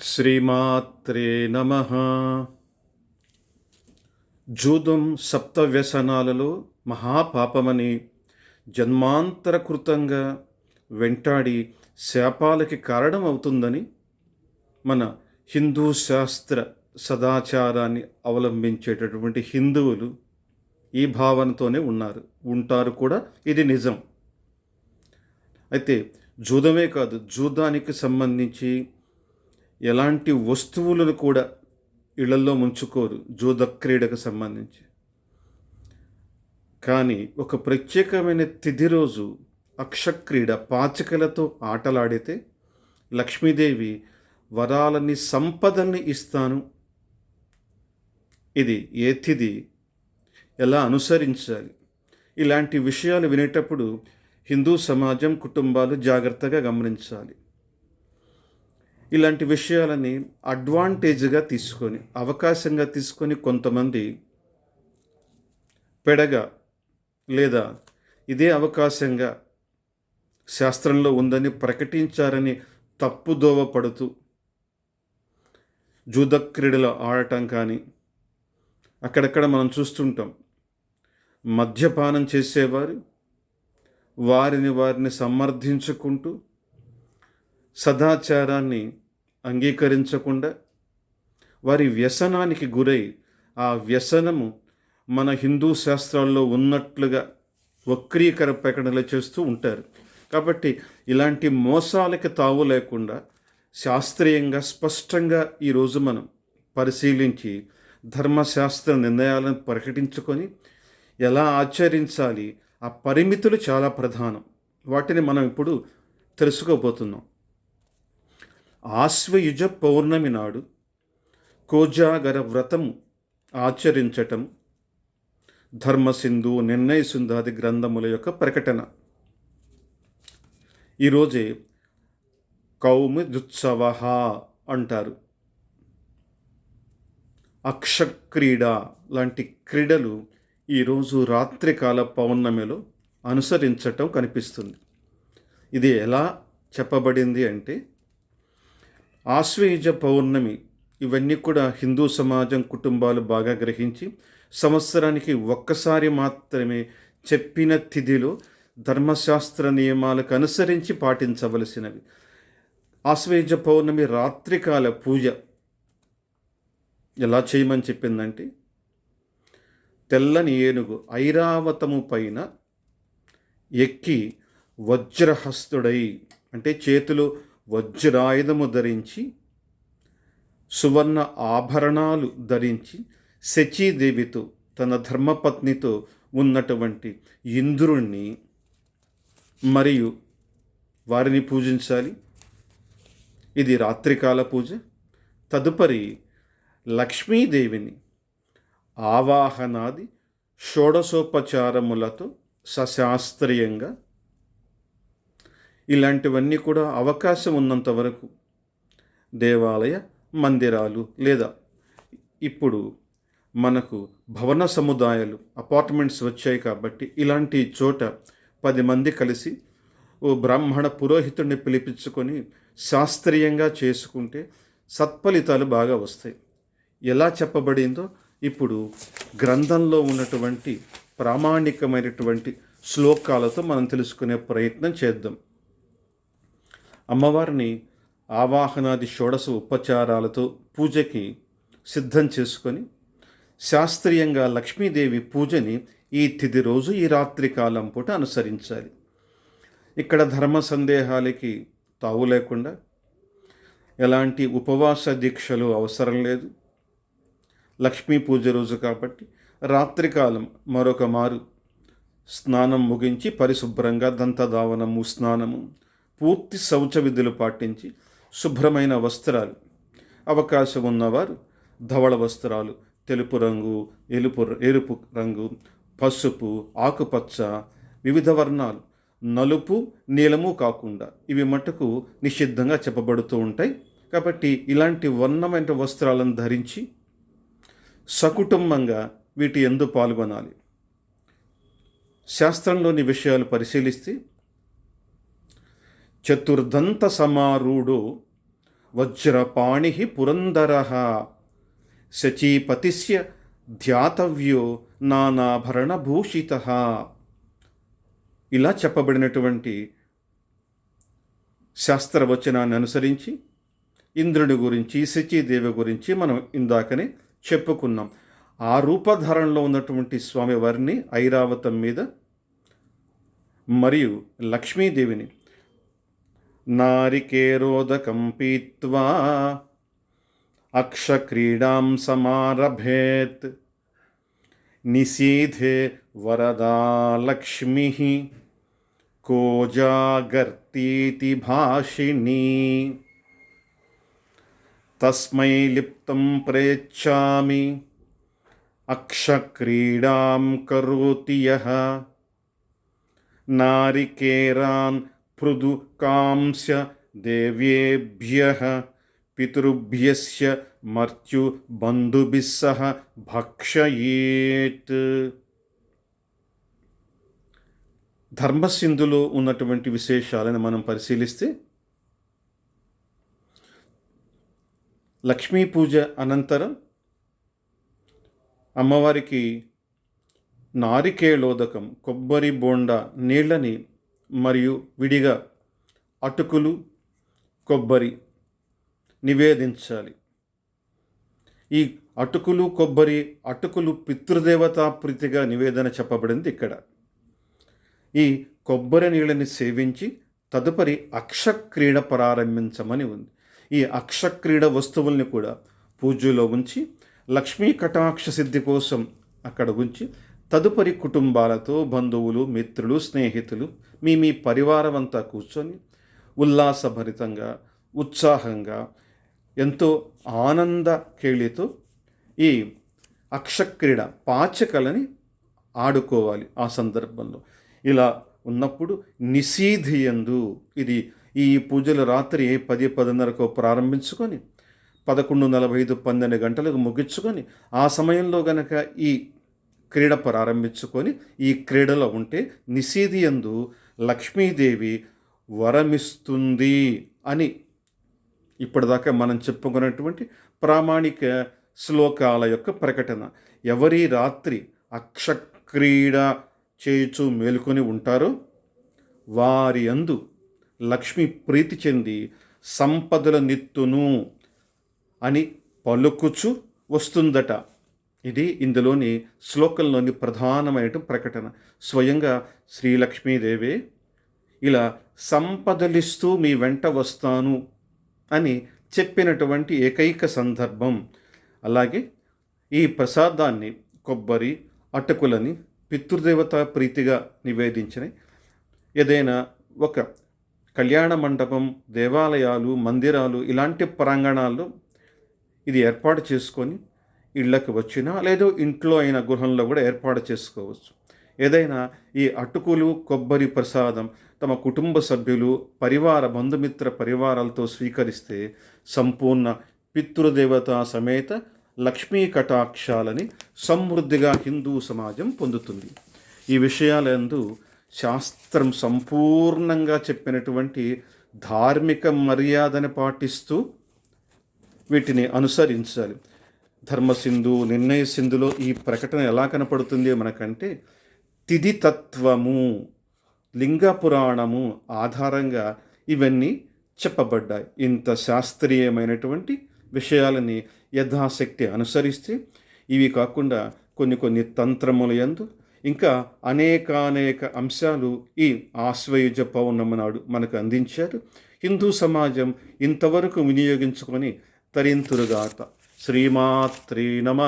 శ్రీమాత్రే నమ. జూదం సప్తవ్యసనాలలో మహాపాపమని జన్మాంతరకృతంగా వెంటాడి శాపాలకి కారణమవుతుందని మన హిందూ శాస్త్ర సదాచారాన్ని అవలంబించేటటువంటి హిందువులు ఈ భావనతోనే ఉన్నారు ఉంటారు కూడా. ఇది నిజం. అయితే జూదమే కాదు జూదానికి సంబంధించి ఎలాంటి వస్తువులను కూడా ఇళ్ళల్లో ముంచుకోరు జూద క్రీడకు సంబంధించి. కానీ ఒక ప్రత్యేకమైన తిథి రోజు అక్షక్రీడ పాచికలతో ఆటలాడితే లక్ష్మీదేవి వరాలని సంపదని ఇస్తాను. ఇది ఏ తిథి? ఎలా అనుసరించాలి? ఇలాంటి విషయాలు వినేటప్పుడు హిందూ సమాజం కుటుంబాలు జాగ్రత్తగా గమనించాలి. ఇలాంటి విషయాలని అడ్వాంటేజ్గా తీసుకొని అవకాశంగా తీసుకొని కొంతమంది పెడగా లేదా ఇదే అవకాశంగా శాస్త్రంలో ఉందని ప్రకటించారని తప్పుదోవ పడుతూ జూద క్రీడలు ఆడటం కానీ అక్కడక్కడ మనం చూస్తుంటాం. మద్యపానం చేసేవారు వారిని వారిని సమర్థించుకుంటూ సదాచారాన్ని అంగీకరించకుండా వారి వ్యసనానికి గురై ఆ వ్యసనము మన హిందూ శాస్త్రాల్లో ఉన్నట్లుగా వక్రీకర ప్రకటనలు చేస్తూ ఉంటారు. కాబట్టి ఇలాంటి మోసాలకి తావు లేకుండా శాస్త్రీయంగా స్పష్టంగా ఈరోజు మనం పరిశీలించి ధర్మశాస్త్ర నిర్ణయాలను ప్రకటించుకొని ఎలా ఆచరించాలి ఆ పరిమితులు చాలా ప్రధానం. వాటిని మనం ఇప్పుడు తెలుసుకోబోతున్నాం. ఆశ్వయుజ పౌర్ణమి నాడు కోజాగర వ్రతము ఆచరించటం ధర్మసింధు నిర్ణయసింధాది గ్రంథముల యొక్క ప్రకటన. ఈరోజే కౌమిదుత్సవ అంటారు. అక్షక్రీడ లాంటి క్రీడలు ఈరోజు రాత్రికాల పౌర్ణమిలో అనుసరించటం కనిపిస్తుంది. ఇది ఎలా చెప్పబడింది అంటే ఆశ్వేయుజ పౌర్ణమి ఇవన్నీ కూడా హిందూ సమాజం కుటుంబాలు బాగా గ్రహించి సంవత్సరానికి ఒక్కసారి మాత్రమే చెప్పిన తిథిలో ధర్మశాస్త్ర నియమాలకు అనుసరించి పాటించవలసినవి. ఆశ్వేయుజ పౌర్ణమి రాత్రికాల పూజ ఎలా చేయమని చెప్పిందంటే తెల్లని ఏనుగు ఐరావతము పైన ఎక్కి వజ్రహస్తుడై అంటే చేతిలో వజ్రాయుధము ధరించి సువర్ణ ఆభరణాలు ధరించి శచీదేవితో తన ధర్మపత్నితో ఉన్నటువంటి ఇంద్రుణ్ణి మరియు వారిని పూజించాలి. ఇది రాత్రికాల పూజ. తదుపరి లక్ష్మీదేవిని ఆవాహనాది షోడశోపచారములతో సశాస్త్రీయంగా ఇలాంటివన్నీ కూడా అవకాశం ఉన్నంత వరకు దేవాలయ మందిరాలు లేదా ఇప్పుడు మనకు భవన సముదాయాలు అపార్ట్మెంట్స్ వచ్చాయి కాబట్టి ఇలాంటి చోట పది మంది కలిసి ఓ బ్రాహ్మణ పురోహితుడిని పిలిపించుకొని శాస్త్రీయంగా చేసుకుంటే సత్ఫలితాలు బాగా వస్తాయి. ఎలా చెప్పబడిందో ఇప్పుడు గ్రంథంలో ఉన్నటువంటి ప్రామాణికమైనటువంటి శ్లోకాలతో మనం తెలుసుకునే ప్రయత్నం చేద్దాం. అమ్మవారిని ఆవాహనాది షోడశ ఉపచారాలతో పూజకి సిద్ధం చేసుకొని శాస్త్రీయంగా లక్ష్మీదేవి పూజని ఈ తిథి రోజు ఈ రాత్రి కాలం పూట అనుసరించాలి. ఇక్కడ ధర్మ సందేహాలకి తావు లేకుండా ఎలాంటి ఉపవాస దీక్షలు అవసరం లేదు. లక్ష్మీ పూజ రోజు కాబట్టి రాత్రికాలం మరొక మారు స్నానం ముగించి పరిశుభ్రంగా దంతధావనము స్నానము పూర్తి శౌచ విధులు పాటించి శుభ్రమైన వస్త్రాలు. అవకాశం ఉన్నవారు ధవళ వస్త్రాలు తెలుపు రంగు ఎలుపు ఎరుపు రంగు పసుపు ఆకుపచ్చ వివిధ వర్ణాలు. నలుపు నీలము కాకుండా ఇవి మటుకు నిషిద్ధంగా చెప్పబడుతూ ఉంటాయి. కాబట్టి ఇలాంటి వర్ణమైన వస్త్రాలను ధరించి సకుటుంబంగా వీటి ఎందు పాల్గొనాలి. శాస్త్రంలోని విషయాలు పరిశీలిస్తే చతుర్దంత సమారూఢో వజ్రపాణి పురందర శచీపతిస్య ధ్యాతవ్యో నానాభరణభూషిత. ఇలా చెప్పబడినటువంటి శాస్త్రవచనాన్ని అనుసరించి ఇంద్రుడి గురించి శచీదేవి గురించి మనం ఇందాకనే చెప్పుకున్నాం. ఆ రూపధారణలో ఉన్నటువంటి స్వామివారిని ఐరావతం మీద మరియు లక్ష్మీదేవిని नारिकेरोदकं पीत्वा अक्षक्रीडां समारभेत्। निशीधे वरदा को कोजागर्तीति भाषिणी। तस्मै लिप्तं प्रेच्छामि, अक्षक्रीडां करोति यः। नारिकेरान् పృదుకాంస్య దేవ్యేభ్యः పితృభ్యస్య మర్త్యు బంధుభిः భక్షయేత్ ధర్మసింధులో ఉన్నటువంటి విశేషాలను మనం పరిశీలిస్తే లక్ష్మీ పూజ అనంతరం అమ్మవారికి నారికేళోదకం కొబ్బరి బోండా నీళ్ళని మరియు విడిగా అటుకులు కొబ్బరి నివేదించాలి. ఈ అటుకులు కొబ్బరి అటుకులు పితృదేవతా ప్రీతిగా నివేదన చెప్పబడింది ఇక్కడ. ఈ కొబ్బరి నీళ్ళని సేవించి తదుపరి అక్షక్రీడ ప్రారంభించమని ఉంది. ఈ అక్షక్రీడ వస్తువుల్ని కూడా పూజలో ఉంచి లక్ష్మీ కటాక్ష సిద్ధి కోసం అక్కడ ఉంచి తదుపరి కుటుంబాలతో బంధువులు మిత్రులు స్నేహితులు మీ మీ పరివారం అంతా కూర్చొని ఉల్లాసభరితంగా ఉత్సాహంగా ఎంతో ఆనంద కేళితో ఈ అక్షక్రీడ పాచకలని ఆడుకోవాలి ఆ సందర్భంలో. ఇలా ఉన్నప్పుడు నిషీధియందు ఇది ఈ పూజలు రాత్రి పది పదిన్నరకు ప్రారంభించుకొని పదకొండు నలభై ఐదు పన్నెండు గంటలకు ముగించుకొని ఆ సమయంలో గనక ఈ క్రీడ ప్రారంభించుకొని ఈ క్రీడలో ఉంటే నిషీధియందు లక్ష్మీదేవి వరమిస్తుంది అని ఇప్పటిదాకా మనం చెప్పుకున్నటువంటి ప్రామాణిక శ్లోకాల యొక్క ప్రకటన. ఎవరి రాత్రి అక్షక్రీడ చేయుచు మేలుకొని ఉంటారో వారి అందు లక్ష్మి ప్రీతి చెంది సంపదల నిత్తును అని పలుకుచు వస్తుందట. ఇది ఇందులోని శ్లోకంలోని ప్రధానమైన ప్రకటన. స్వయంగా శ్రీలక్ష్మీదేవి ఇలా సంపదలిస్తూ మీ వెంట వస్తాను అని చెప్పినటువంటి ఏకైక సందర్భం. అలాగే ఈ ప్రసాదాన్ని కొబ్బరి అటుకులని పితృదేవత ప్రీతిగా నివేదించిన ఏదైనా ఒక కళ్యాణ మండపం దేవాలయాలు మందిరాలు ఇలాంటి ప్రాంగణాల్లో ఇది ఏర్పాటు చేసుకొని ఇళ్ళకి వచ్చినా లేదో ఇంట్లో అయిన గృహంలో కూడా ఏర్పాటు చేసుకోవచ్చు. ఏదైనా ఈ అటుకులు కొబ్బరి ప్రసాదం తమ కుటుంబ సభ్యులు పరివార బంధుమిత్ర పరివారాలతో స్వీకరిస్తే సంపూర్ణ పితృదేవత సమేత లక్ష్మీ కటాక్షాలని సమృద్ధిగా హిందూ సమాజం పొందుతుంది. ఈ విషయాలందు శాస్త్రం సంపూర్ణంగా చెప్పినటువంటి ధార్మిక మర్యాదని పాటిస్తూ వీటిని అనుసరించాలి. ధర్మసింధు నిర్ణయ సింధులో ఈ ప్రకటన ఎలా కనపడుతుంది మనకంటే తిథి తత్వము లింగ పురాణము ఆధారంగా ఇవన్నీ చెప్పబడ్డాయి. ఇంత శాస్త్రీయమైనటువంటి విషయాలని యథాశక్తి అనుసరిస్తే ఇవి కాకుండా కొన్ని కొన్ని తంత్రముల యందు ఇంకా అనేకానేక అంశాలు ఈ ఆశ్వయుజ పౌర్ణమి నాడు మనకు అందించారు. హిందూ సమాజం ఇంతవరకు వినియోగించుకొని తరింతురుగాత శ్రీమాత్రీ నమ